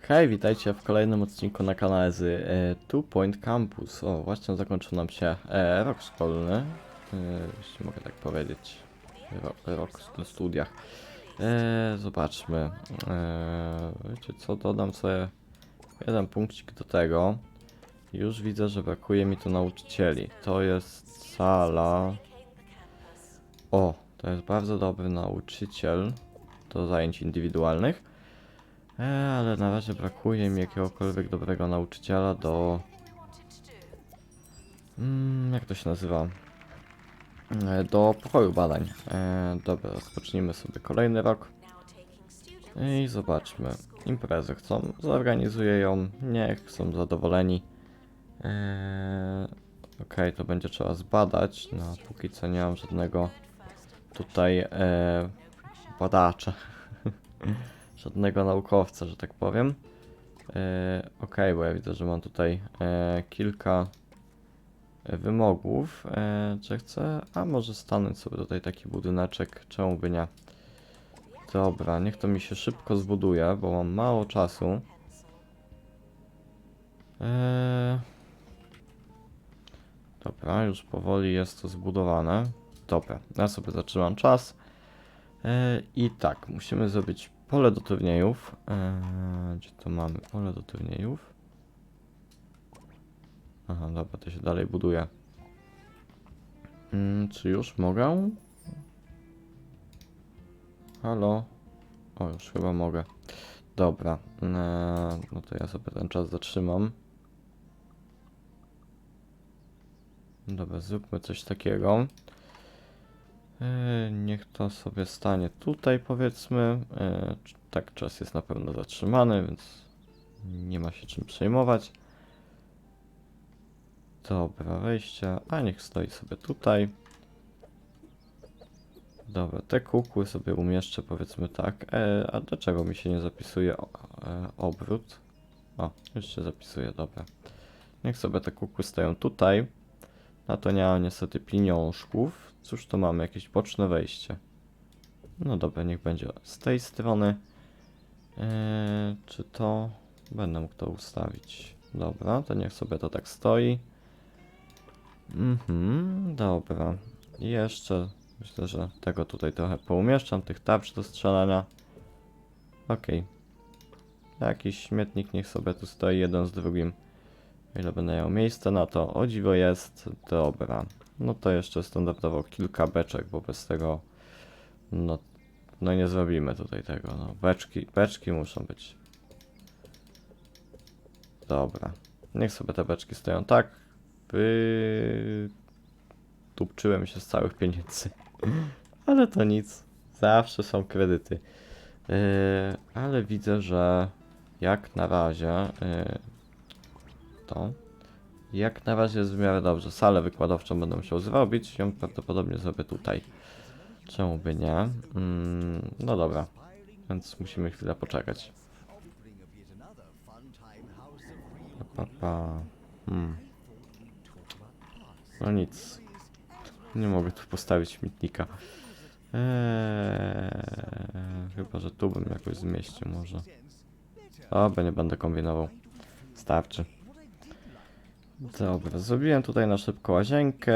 Hej, witajcie w kolejnym odcinku na kanale z e, Two Point Campus. O, właśnie zakończył nam się e, rok szkolny, e, jeśli mogę tak powiedzieć. Ro, rok na studiach. E, zobaczmy. E, wiecie co, dodam sobie jeden punkcik do tego. Już widzę, że brakuje mi tu nauczycieli. To jest sala... O, to jest bardzo dobry nauczyciel do zajęć indywidualnych. E, ale na razie brakuje mi jakiegokolwiek dobrego nauczyciela do... Mm, jak to się nazywa? E, do pokoju badań. E, dobra, rozpocznijmy sobie kolejny rok. I zobaczmy. Imprezę chcą, zorganizuję ją, niech są zadowoleni. E, Okej, to będzie trzeba zbadać. No, póki co nie mam żadnego tutaj e, badacza. żadnego naukowca, że tak powiem. E, ok, bo ja widzę, że mam tutaj e, kilka e, wymogów, że chcę, a może stanąć sobie tutaj taki budyneczek, czemu by nie. Dobra, niech to mi się szybko zbuduje, bo mam mało czasu. E, dobra, już powoli jest to zbudowane. Dobra, ja sobie zatrzymam czas. E, I tak, musimy zrobić pole do turniejów. E, gdzie to mamy? Pole do turniejów. Aha, dobra, to się dalej buduje. Mm, czy już mogę? Halo? O, już chyba mogę. Dobra, e, no to ja sobie ten czas zatrzymam. Dobra, zróbmy coś takiego. E, Niech to sobie stanie tutaj, powiedzmy. E, Tak, czas jest na pewno zatrzymany, więc nie ma się czym przejmować. Dobra, wejście. A niech stoi sobie tutaj. Dobra, te kukły sobie umieszczę, powiedzmy tak. E, a dlaczego mi się nie zapisuje o, e, obrót? O, już się zapisuje, dobra. Niech sobie te kukły stoją tutaj. Na to nie mam niestety pieniążków. Cóż to mamy? Jakieś boczne wejście. No dobra, niech będzie z tej strony. Eee, czy to... Będę mógł to ustawić. Dobra, to niech sobie to tak stoi. Mhm, dobra. I jeszcze myślę, że tego tutaj trochę poumieszczam, tych tarcz do strzelania. Okej. Jakiś śmietnik niech sobie tu stoi jeden z drugim. O ile będę miał miejsce na to. O dziwo jest. Dobra. No to jeszcze standardowo kilka beczek, bo bez tego no, no nie zrobimy tutaj tego. No, beczki, beczki muszą być. Dobra. Niech sobie te beczki stoją tak. By... Tupczyłem się z całych pieniędzy. Ale to nic. Zawsze są kredyty. Yy, ale widzę, że jak na razie yy, to jak na razie jest w miarę dobrze. Salę wykładowczą będę musiał zrobić. Ją prawdopodobnie zrobię tutaj. Czemu by nie? Mm, no dobra. Więc musimy chwilę poczekać. Pa, pa. Hmm. No nic. Nie mogę tu postawić śmietnika. Eee, chyba, że tu bym jakoś zmieścił może. Dobra, nie będę kombinował. Starczy. Dobra, zrobiłem tutaj na szybko łazienkę,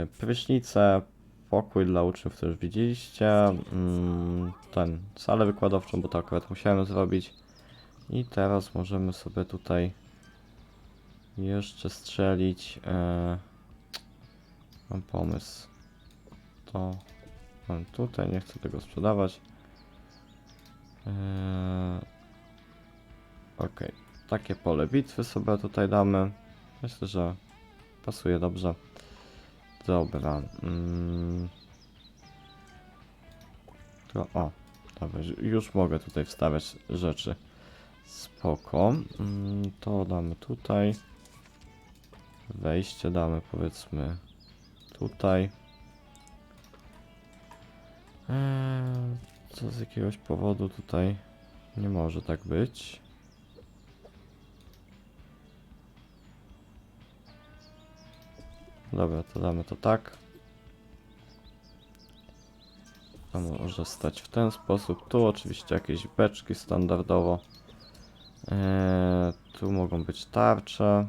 yy, prysznicę, pokój dla uczniów, to już widzieliście, mm, ten, salę wykładowczą, bo to akurat musiałem zrobić. I teraz możemy sobie tutaj jeszcze strzelić, yy, mam pomysł. To mam tutaj, nie chcę tego sprzedawać. Yy, takie pole bitwy sobie tutaj damy. Myślę, że pasuje dobrze. Dobra. Mm. To, o, dobra, ju- już mogę tutaj wstawiać rzeczy. Spoko. Mm, to damy tutaj. Wejście damy powiedzmy tutaj. Eee, co z jakiegoś powodu tutaj nie może tak być. Dobra, to damy to tak. To może stać w ten sposób. Tu oczywiście jakieś beczki standardowo. Eee, tu mogą być tarcze.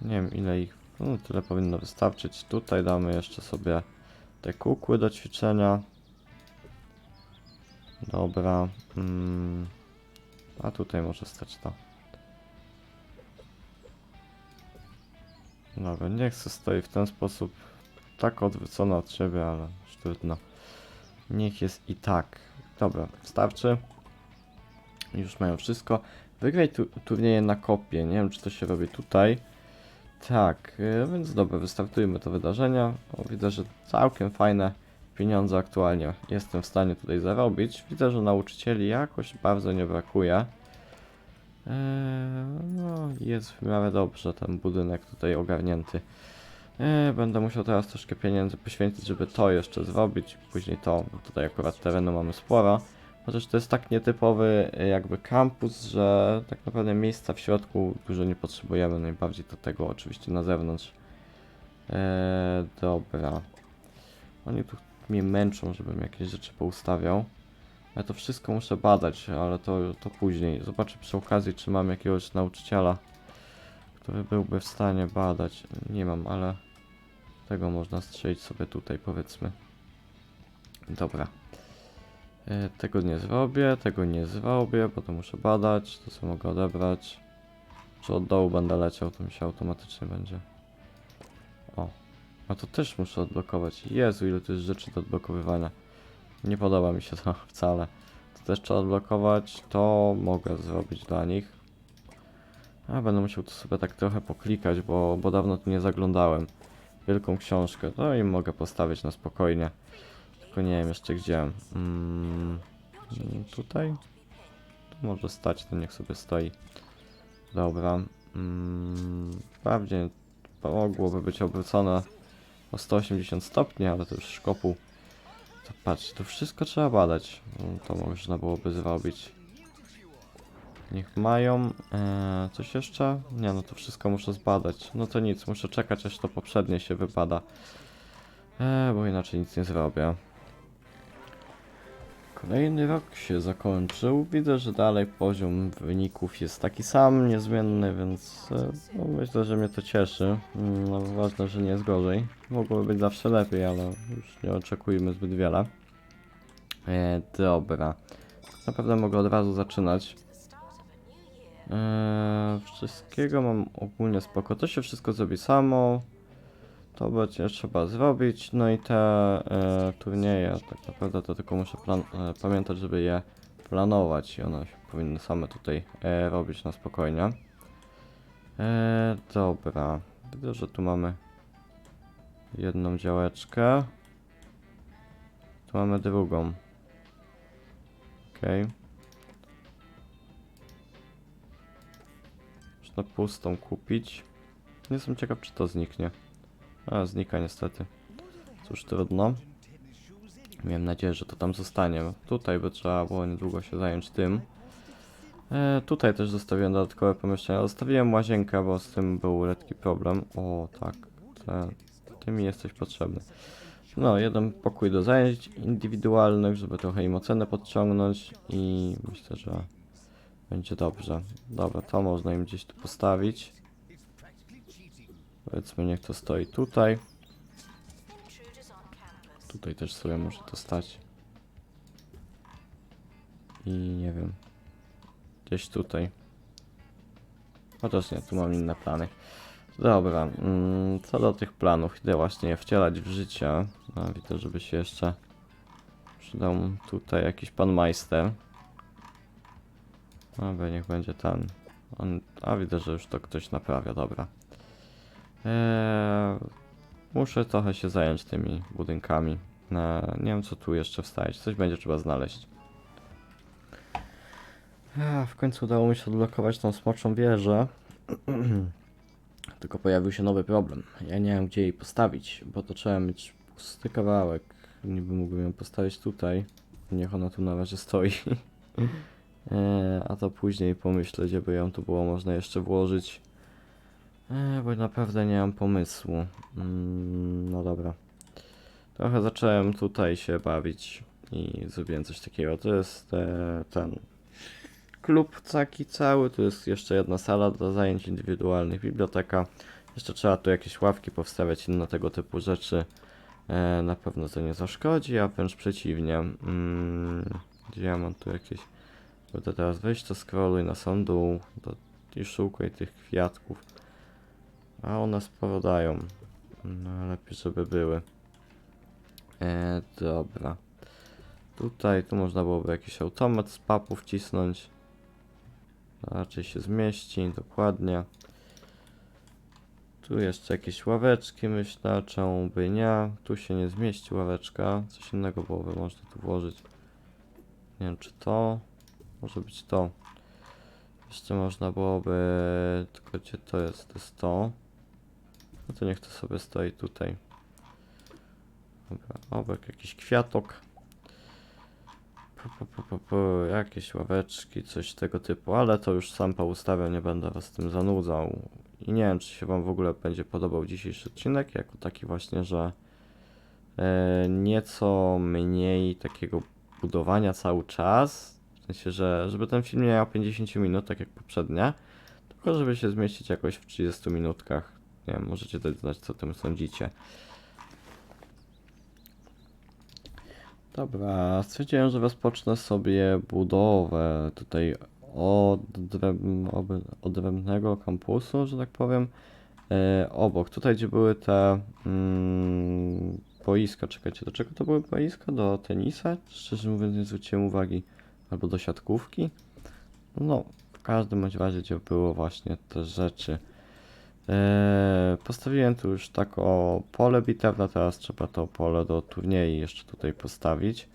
Nie wiem ile ich. No, tyle powinno wystarczyć. Tutaj damy jeszcze sobie te kukły do ćwiczenia. Dobra. Mm. A tutaj może stać to. Dobra, niech se stoi w ten sposób. Tak odwrócona od siebie, ale już trudno. Niech jest i tak. Dobra, wystarczy. Już mają wszystko. Wygraj tu, turnieje na kopie. Nie wiem, czy to się robi tutaj. Tak, y, więc dobra, wystartujmy to wydarzenia. Widzę, że całkiem fajne pieniądze aktualnie jestem w stanie tutaj zarobić. Widzę, że nauczycieli jakoś bardzo nie brakuje. Eee, no, jest w miarę dobrze ten budynek tutaj ogarnięty. Eee, będę musiał teraz troszkę pieniędzy poświęcić, żeby to jeszcze zrobić. Później to, tutaj akurat terenu mamy sporo. Chociaż to jest tak nietypowy e, jakby kampus, że tak naprawdę miejsca w środku dużo nie potrzebujemy. Najbardziej do tego oczywiście na zewnątrz. Eee, dobra. Oni tu mnie męczą, żebym jakieś rzeczy poustawiał. Ja to wszystko muszę badać, ale to, to później. Zobaczę przy okazji, czy mam jakiegoś nauczyciela, który byłby w stanie badać. Nie mam, ale tego można strzelić sobie tutaj, powiedzmy. Dobra. E, tego nie zrobię, tego nie zrobię, bo to muszę badać, to co mogę odebrać. Czy od dołu będę leciał, to mi się automatycznie będzie. O, a to też muszę odblokować. Jezu, ile to jest rzeczy do odblokowywania. Nie podoba mi się to wcale. To też trzeba odblokować, to mogę zrobić dla nich. A będę musiał tu sobie tak trochę poklikać, bo, bo dawno tu nie zaglądałem. Wielką książkę, to im mogę postawić na spokojnie. Tylko nie wiem jeszcze gdzie. Mm, mm, tutaj? Tu może stać, to niech sobie stoi. Dobra. Mm, wprawdzie mogłoby być obrócone o 180 stopni, ale to już szkopuł. Patrz, to wszystko trzeba badać. Mm, To można byłoby zrobić. Niech mają. Eee, coś jeszcze? Nie, no to wszystko muszę zbadać. No to nic, muszę czekać aż to poprzednie się wybada. Eee, bo inaczej nic nie zrobię. Kolejny rok się zakończył. Widzę, że dalej poziom wyników jest taki sam, niezmienny, więc e, no, myślę, że mnie to cieszy. Mm, No, ważne, że nie jest gorzej. Mogłoby być zawsze lepiej, ale już nie oczekujmy zbyt wiele. E, dobra. Naprawdę mogę od razu zaczynać. E, wszystkiego mam ogólnie spoko. To się wszystko zrobi samo. To będzie trzeba zrobić. No i te e, turnieje, tak naprawdę to tylko muszę plan- e, pamiętać, żeby je planować i one się powinny same tutaj e, robić na spokojnie. E, dobra. Widzę, że tu mamy jedną działeczkę. Tu mamy drugą. Okej. Można pustą kupić. Nie jestem ciekaw, czy to zniknie. A, znika niestety. Cóż, trudno. Miałem nadzieję, że to tam zostanie. Tutaj by trzeba było niedługo się zająć tym. E, tutaj też zostawiłem dodatkowe pomieszczenia. Zostawiłem łazienkę, bo z tym był lekki problem. O, tak. Te, ty mi jesteś potrzebny. No, jeden pokój do zajęć indywidualnych, żeby trochę im ocenę podciągnąć i myślę, że będzie dobrze. Dobra, to można im gdzieś tu postawić. Powiedzmy, niech to stoi tutaj. Tutaj też sobie może to stać. I nie wiem. Gdzieś tutaj. Chociaż nie, tu mam inne plany. Dobra, mm, co do tych planów, idę właśnie je wcielać w życie. No, widzę, żeby się jeszcze przydał tutaj jakiś pan majster. Dobra, niech będzie ten. On, a widzę, że już to ktoś naprawia, dobra. Eee, muszę trochę się zająć tymi budynkami. E, nie wiem co tu jeszcze wstawić, coś będzie trzeba znaleźć. A, w końcu udało mi się odblokować tą smoczą wieżę. Tylko pojawił się nowy problem. Ja nie wiem gdzie jej postawić, bo to trzeba mieć pusty kawałek. Niby mógłbym ją postawić tutaj. Niech ona tu na razie stoi. Eee, a to później pomyślę, gdzie by ją tu było można jeszcze włożyć. Eee, bo naprawdę nie mam pomysłu. Mm, no dobra. trochę zacząłem tutaj się bawić i zrobiłem coś takiego. To jest e, ten klub taki cały, tu jest jeszcze jedna sala do zajęć indywidualnych, biblioteka. Jeszcze trzeba tu jakieś ławki powstawiać, inne tego typu rzeczy. E, na pewno to nie zaszkodzi, a wręcz przeciwnie. Mm, gdzie ja mam tu jakieś... Będę teraz wejść, to scrolluj na sam dół do, i szukaj tych kwiatków. A one sporo dają. No lepiej, żeby były. E, dobra. Tutaj, tu można byłoby jakiś automat z papów wcisnąć. Raczej się zmieści, dokładnie. Tu jeszcze jakieś ławeczki, myślę, czemu by nie. Tu się nie zmieści ławeczka. Coś innego byłoby można tu włożyć. Nie wiem, czy to. Może być to. Jeszcze można byłoby... Tylko gdzie to jest? To jest to. No to niech to sobie stoi tutaj. Dobra, obok jakiś kwiatok. Pu, pu, pu, pu, jakieś ławeczki, coś tego typu, ale to już sam poustawiam, nie będę was tym zanudzał. I nie wiem, czy się wam w ogóle będzie podobał dzisiejszy odcinek, jako taki właśnie, że e, nieco mniej takiego budowania cały czas. W sensie, że żeby ten film nie miał 50 minut, tak jak poprzednie, tylko żeby się zmieścić jakoś w 30 minutkach. Nie wiem, możecie dać znać, co o tym sądzicie. Dobra, stwierdziłem, że rozpocznę sobie budowę tutaj odrębnego kampusu, że tak powiem. E, obok, tutaj gdzie były te mm, boiska, czekajcie, do czego to były boiska? Do tenisa? Szczerze mówiąc nie zwróciłem uwagi. Albo do siatkówki? No, w każdym razie gdzie było właśnie te rzeczy. Eee, postawiłem tu już tak o pole bitewne, teraz trzeba to pole do turniej jeszcze tutaj postawić.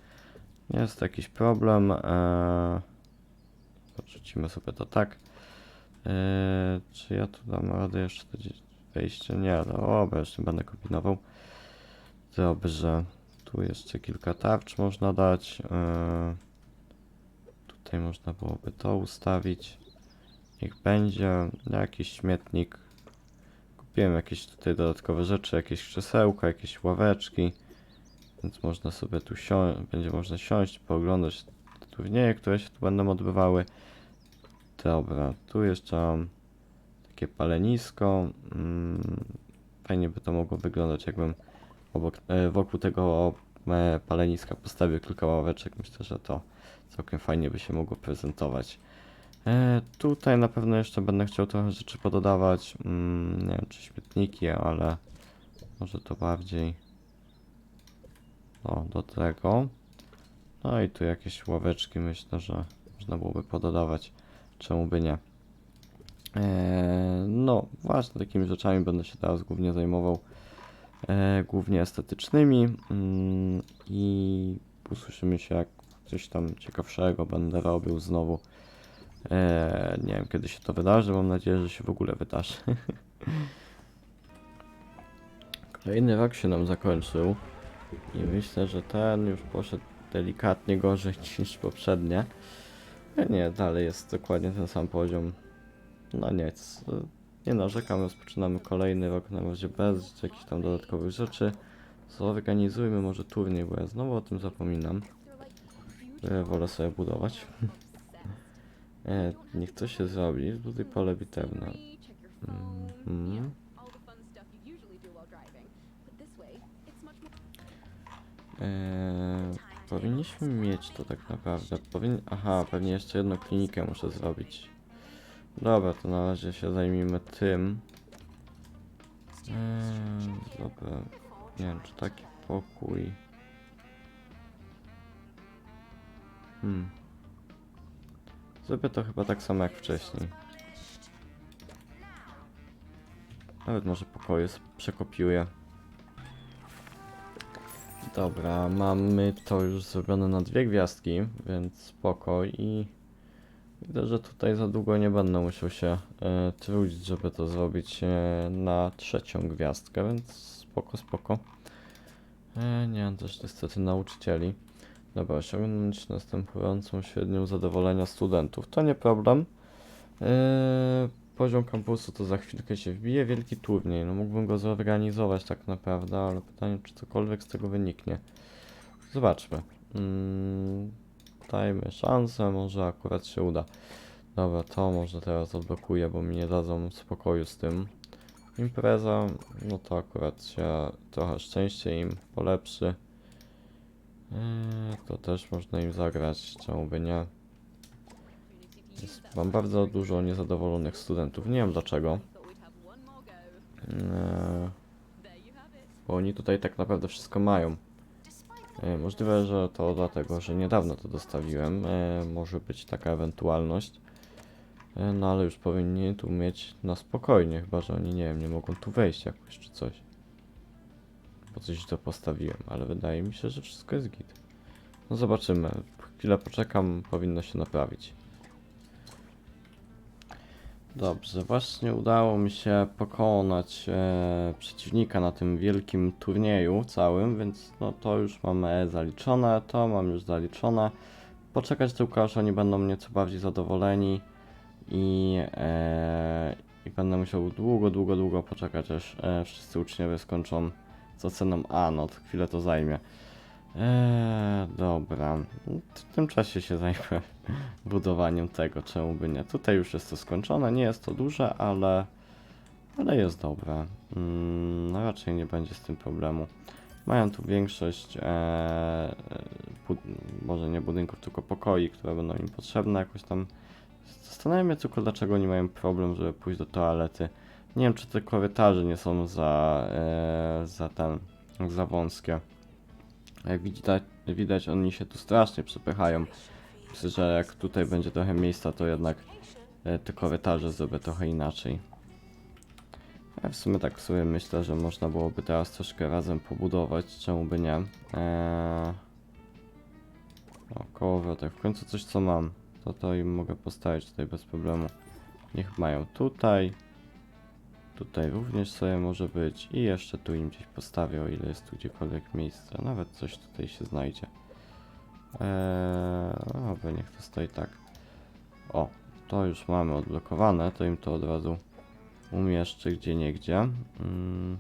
Nie jest to jakiś problem. Eee, odrzucimy sobie to tak. Eee, czy ja tu dam radę jeszcze to wejście? Nie, dobra, jeszcze będę kombinował. Dobrze, tu jeszcze kilka tarcz można dać. Tutaj można byłoby to ustawić. Niech będzie jakiś śmietnik. Kupiłem jakieś tutaj dodatkowe rzeczy, jakieś krzesełka, jakieś ławeczki. Więc można sobie tu siąść, będzie można siąść, pooglądać turnieje, które się tu będą odbywały. Dobra, tu jeszcze mam takie palenisko. Mm, fajnie by to mogło wyglądać, jakbym obok, e, wokół tego paleniska postawił kilka ławeczek. Myślę, że to całkiem fajnie by się mogło prezentować. E, tutaj na pewno jeszcze będę chciał trochę rzeczy pododawać. Mm, nie wiem, czy śmietniki, ale może to bardziej o, do tego. No i tu jakieś ławeczki myślę, że można byłoby pododawać. Czemu by nie? E, no, właśnie takimi rzeczami będę się teraz głównie zajmował. E, głównie estetycznymi. Mm, I usłyszymy się, jak coś tam ciekawszego będę robił znowu. Eee, nie wiem kiedy się to wydarzy, mam nadzieję, że się w ogóle wydarzy. Kolejny rok się nam zakończył i myślę, że ten już poszedł delikatnie gorzej niż poprzednie. E, Nie, dalej jest dokładnie ten sam poziom. No nic, nie narzekam, rozpoczynamy kolejny rok na razie bez jakichś tam dodatkowych rzeczy. Zorganizujmy może turniej, bo ja znowu o tym zapominam. E, Wolę sobie budować. E, niech to się zrobi, zbuduj pole bitewne. Mhm. E, powinniśmy mieć to tak naprawdę. Powin... Aha, pewnie jeszcze jedną klinikę muszę zrobić. Dobra, to na razie się zajmijmy tym. E, dobra, nie wiem, czy taki pokój. Hmm. Zrobię to chyba tak samo jak wcześniej. Nawet może pokoje przekopiuję. Dobra, mamy to już zrobione na dwie gwiazdki, więc spoko i widzę, że tutaj za długo nie będę musiał się e, trudzić, żeby to zrobić e, na trzecią gwiazdkę, więc spoko, spoko. E, nie mam też niestety nauczycieli. Dobra, osiągnąć następującą średnią zadowolenia studentów. To nie problem. Yy, poziom kampusu to za chwilkę się wbije wielki turniej. No mógłbym go zorganizować tak naprawdę, ale pytanie czy cokolwiek z tego wyniknie. Zobaczmy. Mm, dajmy szansę, może akurat się uda. Dobra, to może teraz odblokuję, bo mi nie dadzą spokoju z tym. Impreza, no to akurat się trochę szczęście im polepszy. Eee, to też można im zagrać, czemu by nie. Jest, mam bardzo dużo niezadowolonych studentów, nie wiem dlaczego. Eee, bo oni tutaj tak naprawdę wszystko mają. E, Możliwe, że to dlatego, że niedawno to dostawiłem. E, może być taka ewentualność. E, No ale już powinni tu mieć na spokojnie, chyba że oni nie wiem, nie mogą tu wejść jakoś czy coś. Bo coś to postawiłem, ale wydaje mi się, że wszystko jest git. No zobaczymy. Chwilę poczekam, powinno się naprawić. Dobrze, właśnie udało mi się pokonać e, przeciwnika na tym wielkim turnieju całym, więc no to już mamy zaliczone, to mam już zaliczone. Poczekać tylko aż oni będą nieco bardziej zadowoleni i, e, i będę musiał długo, długo, długo poczekać aż e, wszyscy uczniowie skończą z oceną A, no to chwilę to zajmie. Eee, dobra, w tym czasie się zajmę budowaniem tego, czemu by nie. Tutaj już jest to skończone, nie jest to duże, ale, ale jest dobre. Mm, no raczej nie będzie z tym problemu. Mają tu większość, e, bud- może nie budynków, tylko pokoi, które będą im potrzebne jakoś tam. Zastanawiam się tylko, dlaczego oni mają problem, żeby pójść do toalety. Nie wiem, czy te korytarze nie są za, e, za ten, za wąskie. Jak widać, widać, oni się tu strasznie przepychają. Myślę, że jak tutaj będzie trochę miejsca, to jednak e, te korytarze zrobię trochę inaczej. Ja w sumie tak sobie myślę, że można byłoby teraz troszkę razem pobudować, czemu by nie. Eee... O, kołowrotek, w końcu coś co mam. To to im mogę postawić tutaj bez problemu. Niech mają tutaj. Tutaj również sobie może być i jeszcze tu im gdzieś postawię, o ile jest tu gdziekolwiek miejsce. Nawet coś tutaj się znajdzie. Eee, dobra, niech to stoi tak. O, to już mamy odblokowane, to im to od razu umieszczę gdzie niegdzie. Mm.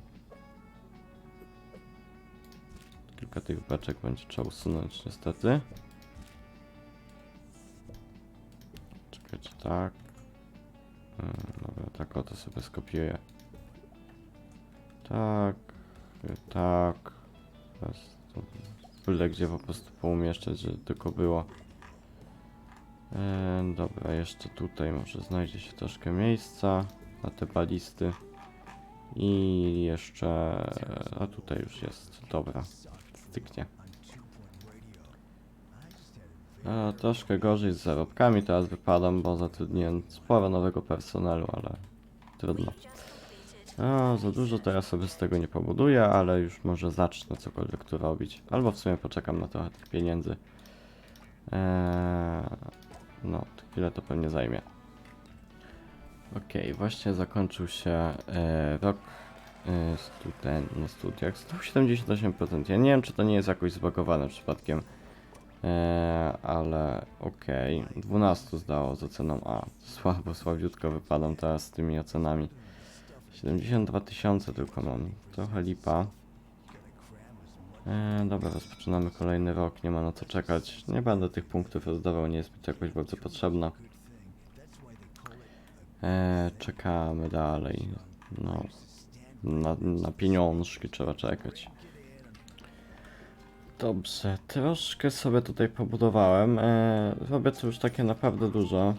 Kilka tych beczek będzie trzeba usunąć niestety. Czekajcie, tak. Mm, Dobra, tak oto sobie skopiuję. Tak, tak. Teraz tu byle gdzie po prostu poumieszczać, żeby tylko było. E, dobra, jeszcze tutaj może znajdzie się troszkę miejsca na te balisty. I jeszcze... A tutaj już jest, dobra. Styknie. E, troszkę gorzej z zarobkami teraz wypadam, bo zatrudniłem sporo nowego personelu, ale trudno. Za dużo ja sobie z tego nie pobuduję, ale już może zacznę cokolwiek tu robić. Albo w sumie poczekam na trochę tych pieniędzy. Eee, no, chwilę to pewnie zajmie. Okej, właśnie zakończył się e, rok e, studen- na studiach. 178%. Ja nie wiem, czy to nie jest jakoś zbagowane przypadkiem. E, ale okej. 12 zdało z oceną A. Słabo, słabiutko wypadam teraz z tymi ocenami. 72 tysiące tylko mam. Trochę lipa. E, dobra, rozpoczynamy kolejny rok, nie ma na co czekać. Nie będę tych punktów rozdawał, nie jest mi to jakoś bardzo potrzebna. E, czekamy dalej. No, na, na pieniążki trzeba czekać. Dobrze, troszkę sobie tutaj pobudowałem. E, robię to już takie naprawdę dużo,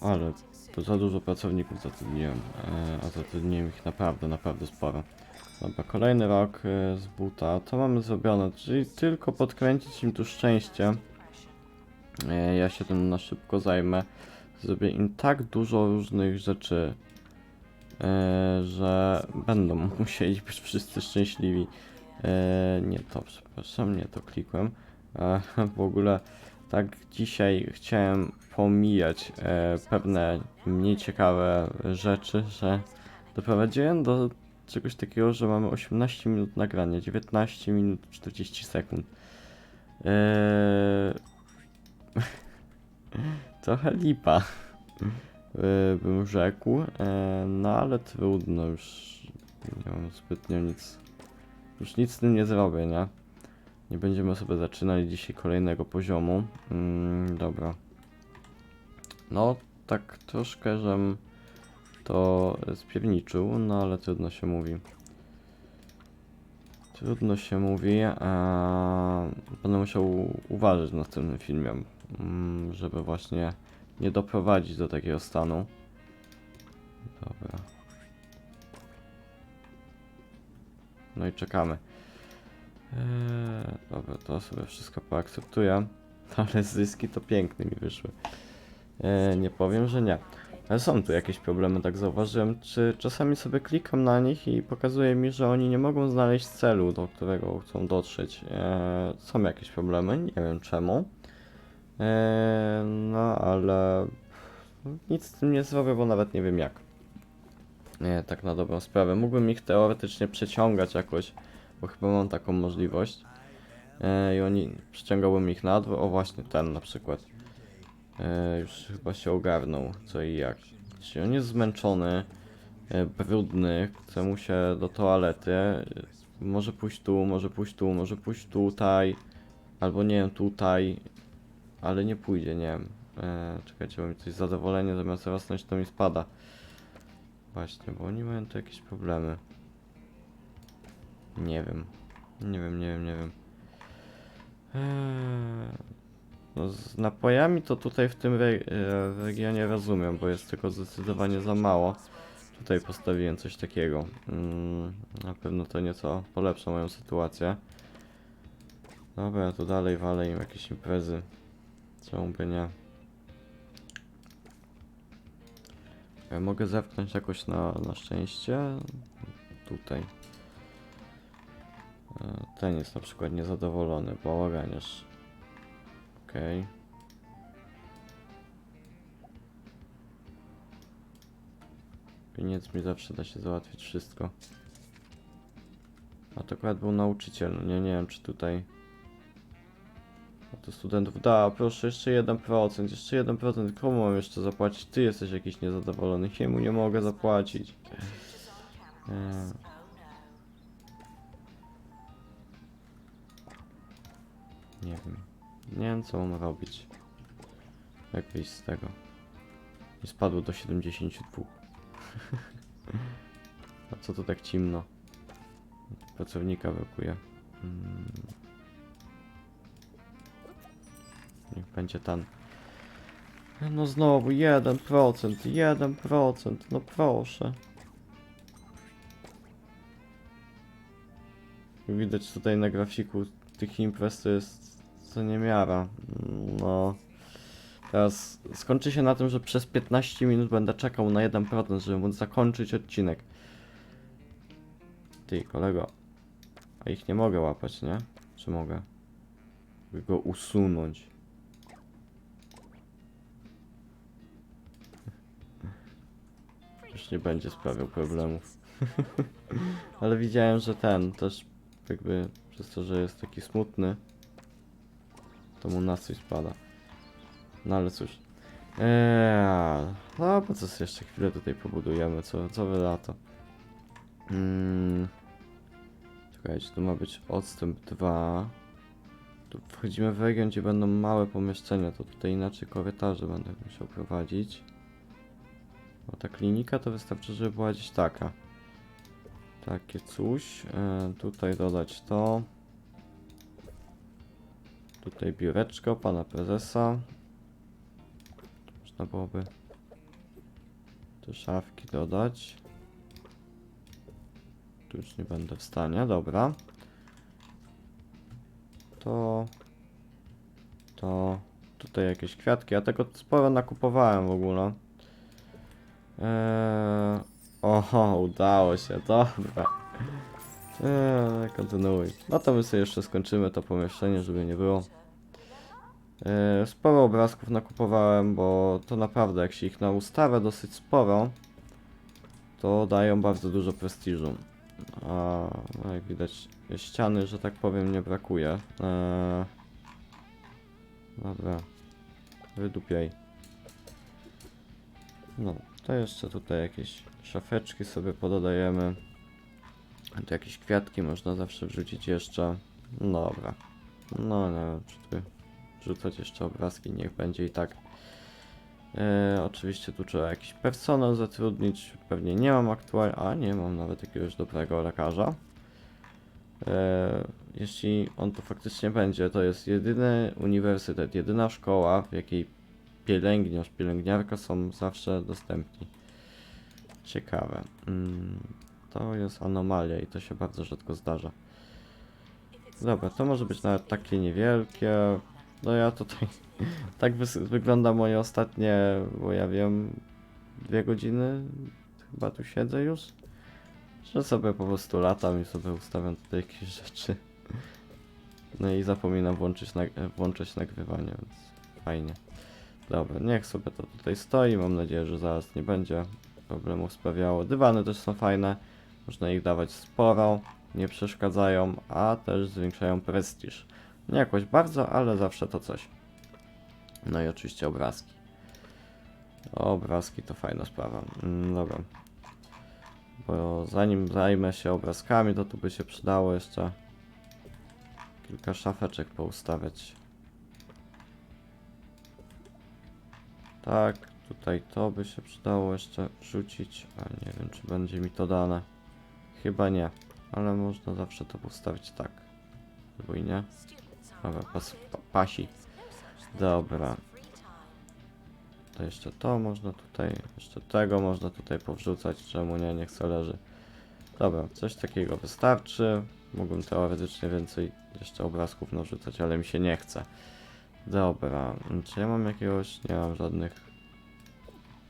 ale za dużo pracowników zatrudniłem, e, a zatrudniłem ich naprawdę, naprawdę sporo. Dobra, kolejny rok e, z buta. To mamy zrobione, czyli tylko podkręcić im tu szczęście. E, ja się tym na szybko zajmę. Zrobię im tak dużo różnych rzeczy, e, że będą musieli być wszyscy szczęśliwi. E, nie to, przepraszam, nie to klikłem. E, w ogóle tak dzisiaj chciałem pomijać e, pewne mniej ciekawe rzeczy, że doprowadziłem do czegoś takiego, że mamy 18 minut nagrania, 19 minut 40 sekund. Eee... Trochę lipa. y, bym rzekł, e, no ale trudno, już nie mam zbytnio nic, już nic z tym nie zrobię, nie? Nie będziemy sobie zaczynali dzisiaj kolejnego poziomu. Mm, dobra. No, tak troszkę, żem to spierniczył, no ale trudno się mówi. Trudno się mówi, a będę musiał uważać w następnym filmie, mm, żeby właśnie nie doprowadzić do takiego stanu. Dobra. No i czekamy. Eee, dobra, to sobie wszystko poakceptuję. Ale zyski to piękne mi wyszły. Eee, nie powiem, że nie. Ale są tu jakieś problemy, tak zauważyłem. Czy czasami sobie klikam na nich i pokazuje mi, że oni nie mogą znaleźć celu, do którego chcą dotrzeć. Eee, są jakieś problemy, nie wiem czemu. Eee, no ale nic z tym nie zrobię, bo nawet nie wiem jak. Nie, tak na dobrą sprawę. Mógłbym ich teoretycznie przeciągać jakoś, bo chyba mam taką możliwość. E, I oni przyciągałbym ich na dół. O właśnie ten na przykład. E, już chyba się ogarnął co i jak. Czyli on jest zmęczony, e, brudny, chce mu się do toalety. Może pójść tu, może pójść tu, może pójść tutaj. Albo nie wiem, tutaj. Ale nie pójdzie, nie wiem. E, czekajcie, bo mi coś zadowolenie zamiast rosnąć to mi spada. Właśnie, bo oni mają tu jakieś problemy. Nie wiem. Nie wiem, nie wiem, nie wiem. Eee, no z napojami to tutaj w tym e, regionie rozumiem, bo jest tego zdecydowanie za mało. Tutaj postawiłem coś takiego. Mm, na pewno to nieco polepsza moją sytuację. Dobra, to dalej walę im jakieś imprezy. Czemu by nie? Mogę zepchnąć jakoś na, na szczęście. Tutaj. E, Ten jest na przykład niezadowolony, bałaganiarz. Okej. Pieniądz mi zawsze da się załatwić wszystko. A to akurat był nauczyciel, no nie, nie wiem czy tutaj... To studentów da, proszę, jeszcze 1%, jeszcze 1%, komu mam jeszcze zapłacić? Ty jesteś jakiś niezadowolony, jemu nie mogę zapłacić. Eee. Nie wiem. Nie wiem co mam robić. Jak wyjść z tego? I spadło do 72. A co to tak ciemno? Pracownika brakuje. Mm. Niech będzie ten. No znowu 1%, 1%, no proszę. Widać tutaj na grafiku tych imprez to jest co niemiara. No. Teraz skończy się na tym, że przez 15 minut będę czekał na 1%, żeby móc zakończyć odcinek. Ty, kolego. A ich nie mogę łapać, nie? Czy mogę? Mogę go usunąć. Nie będzie sprawiał problemów. Ale widziałem, że ten też jakby przez to, że jest taki smutny, to mu nastrój spada. No ale cóż. Eee, no po co jeszcze chwilę tutaj pobudujemy, co, co wy na to? Mm. Czekajcie, tu ma być odstęp 2. Tu wchodzimy w region, gdzie będą małe pomieszczenia, to tutaj inaczej korytarze będę musiał prowadzić. Bo ta klinika to wystarczy, żeby była gdzieś taka. Takie coś. E, tutaj dodać to. Tutaj biureczko pana prezesa. Można byłoby te szafki dodać. Tu już nie będę w stanie, dobra. To. To. Tutaj jakieś kwiatki. Ja tego sporo nakupowałem w ogóle. Eee, oho, udało się, dobra. Eee, kontynuuj. No to my sobie jeszcze skończymy to pomieszczenie, żeby nie było. Eee, sporo obrazków nakupowałem, bo to naprawdę, jak się ich na ustawę dosyć sporo, to dają bardzo dużo prestiżu. A no jak widać, ściany, że tak powiem, nie brakuje. Eee, dobra. Wydupiaj. No, to jeszcze tutaj jakieś szafeczki sobie pododajemy. Tu jakieś kwiatki można zawsze wrzucić jeszcze. Dobra. No, czy tu wrzucać jeszcze obrazki, niech będzie i tak. E, oczywiście tu trzeba jakiś personel zatrudnić. Pewnie nie mam aktualnie, a nie mam nawet jakiegoś dobrego lekarza. E, jeśli on tu faktycznie będzie, to jest jedyny uniwersytet, jedyna szkoła, w jakiej pielęgniarz, pielęgniarka są zawsze dostępni. Ciekawe. Mm, to jest anomalia i to się bardzo rzadko zdarza. Dobra, to może być nawet takie niewielkie. No ja tutaj tak wygląda moje ostatnie, bo ja wiem, dwie godziny chyba tu siedzę już. Że sobie po prostu latam i sobie ustawiam tutaj jakieś rzeczy. No i zapominam włączyć, włączyć nagrywanie, więc fajnie. Dobra, niech sobie to tutaj stoi. Mam nadzieję, że zaraz nie będzie problemów sprawiało. Dywany też są fajne. Można ich dawać sporo. Nie przeszkadzają, a też zwiększają prestiż. Nie jakoś bardzo, ale zawsze to coś. No i oczywiście obrazki. Obrazki to fajna sprawa. Mm, dobra. Bo zanim zajmę się obrazkami, to tu by się przydało jeszcze kilka szafeczek poustawiać. Tak, tutaj to by się przydało jeszcze wrzucić, a nie wiem czy będzie mi to dane. Chyba nie, ale można zawsze to postawić tak. Albo i nie. Dobra, pas, pa, pasi. Dobra. To jeszcze to można tutaj, jeszcze tego można tutaj powrzucać, czemu nie, niech se leży. Dobra, coś takiego wystarczy. Mógłbym teoretycznie więcej jeszcze obrazków narzucać, ale mi się nie chce. Dobra, czy ja mam jakiegoś? Nie mam żadnych.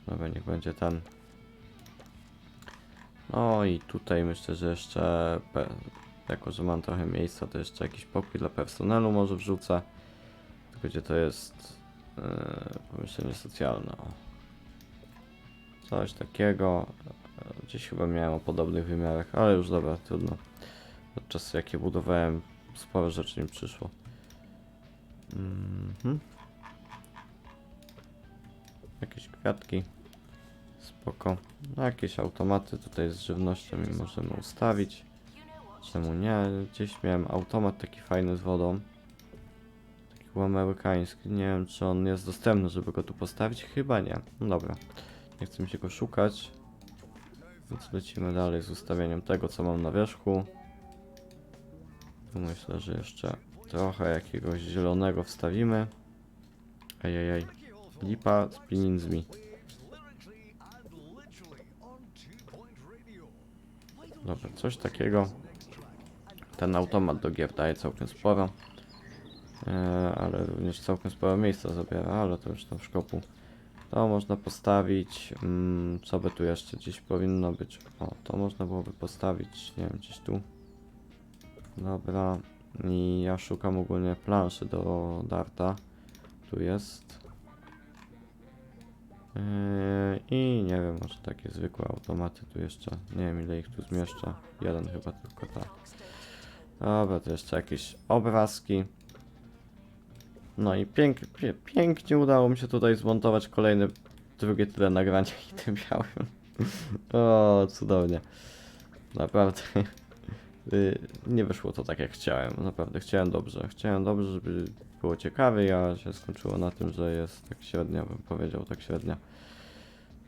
Dobra, niech będzie ten. No i tutaj myślę, że jeszcze, jako że mam trochę miejsca, to jeszcze jakiś pokój dla personelu może wrzucę. Tylko gdzie to jest yy, pomieszczenie socjalne. O. Coś takiego. Gdzieś chyba miałem o podobnych wymiarach, ale już dobra, trudno. Od czasu jak je budowałem, sporo rzeczy mi przyszło. Mhm. Jakieś kwiatki. Spoko. No, jakieś automaty tutaj z żywnością mi możemy ustawić. Czemu nie? Gdzieś miałem automat taki fajny z wodą. Taki amerykański. Nie wiem, czy on jest dostępny, żeby go tu postawić. Chyba nie. No dobra. Nie chcę mi się go szukać. Więc lecimy dalej z ustawieniem tego, co mam na wierzchu. Tu myślę, że jeszcze trochę jakiegoś zielonego wstawimy. Ejejej. Lipa z pieniędzmi. Dobra, coś takiego. Ten automat do gier daje całkiem sporo. E, ale również całkiem sporo miejsca zabiera, ale to już tam w szkopu. To można postawić. Mm, co by tu jeszcze gdzieś powinno być? O, to można byłoby postawić, nie wiem, gdzieś tu. Dobra. I ja szukam ogólnie planszy do darta. Tu jest. Yy, I nie wiem, może takie zwykłe automaty tu jeszcze. Nie wiem ile ich tu zmieszczę. Jeden chyba tylko tak. Dobra, to jeszcze jakieś obrazki. No i pięk, pięknie udało mi się tutaj zmontować kolejne, drugie tyle nagrania i tym białym. O, cudownie. Naprawdę. Y, Nie wyszło to tak jak chciałem. Naprawdę chciałem dobrze. Chciałem dobrze, żeby było ciekawie, a się skończyło na tym, że jest tak średnio, bym powiedział, tak średnio.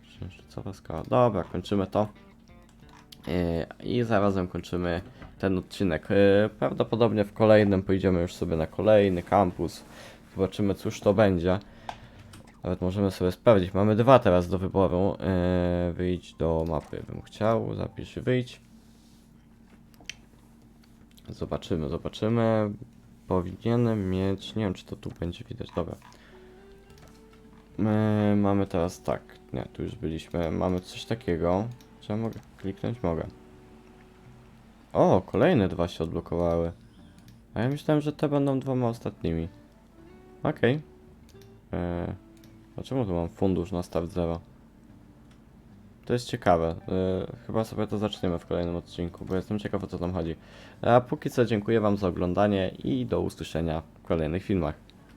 Księżycowa skała. Dobra, kończymy to. Yy, I zarazem kończymy ten odcinek. Yy, Prawdopodobnie w kolejnym pójdziemy już sobie na kolejny kampus. Zobaczymy cóż to będzie. Nawet możemy sobie sprawdzić. Mamy dwa teraz do wyboru. Wyjdź do mapy bym chciał. Zapisz wyjdź. Zobaczymy, zobaczymy. Powinienem mieć. Nie wiem, czy to tu będzie widać. Dobra. My mamy teraz tak. Nie, tu już byliśmy. Mamy coś takiego. Czy ja mogę kliknąć? Mogę. O, kolejne dwa się odblokowały. A ja myślałem, że te będą dwoma ostatnimi. Okej. Okay. A czemu tu mam fundusz na start zero? To jest ciekawe. Yy, chyba sobie to zaczniemy w kolejnym odcinku, bo jestem ciekaw o co tam chodzi. A póki co dziękuję Wam za oglądanie i do usłyszenia w kolejnych filmach.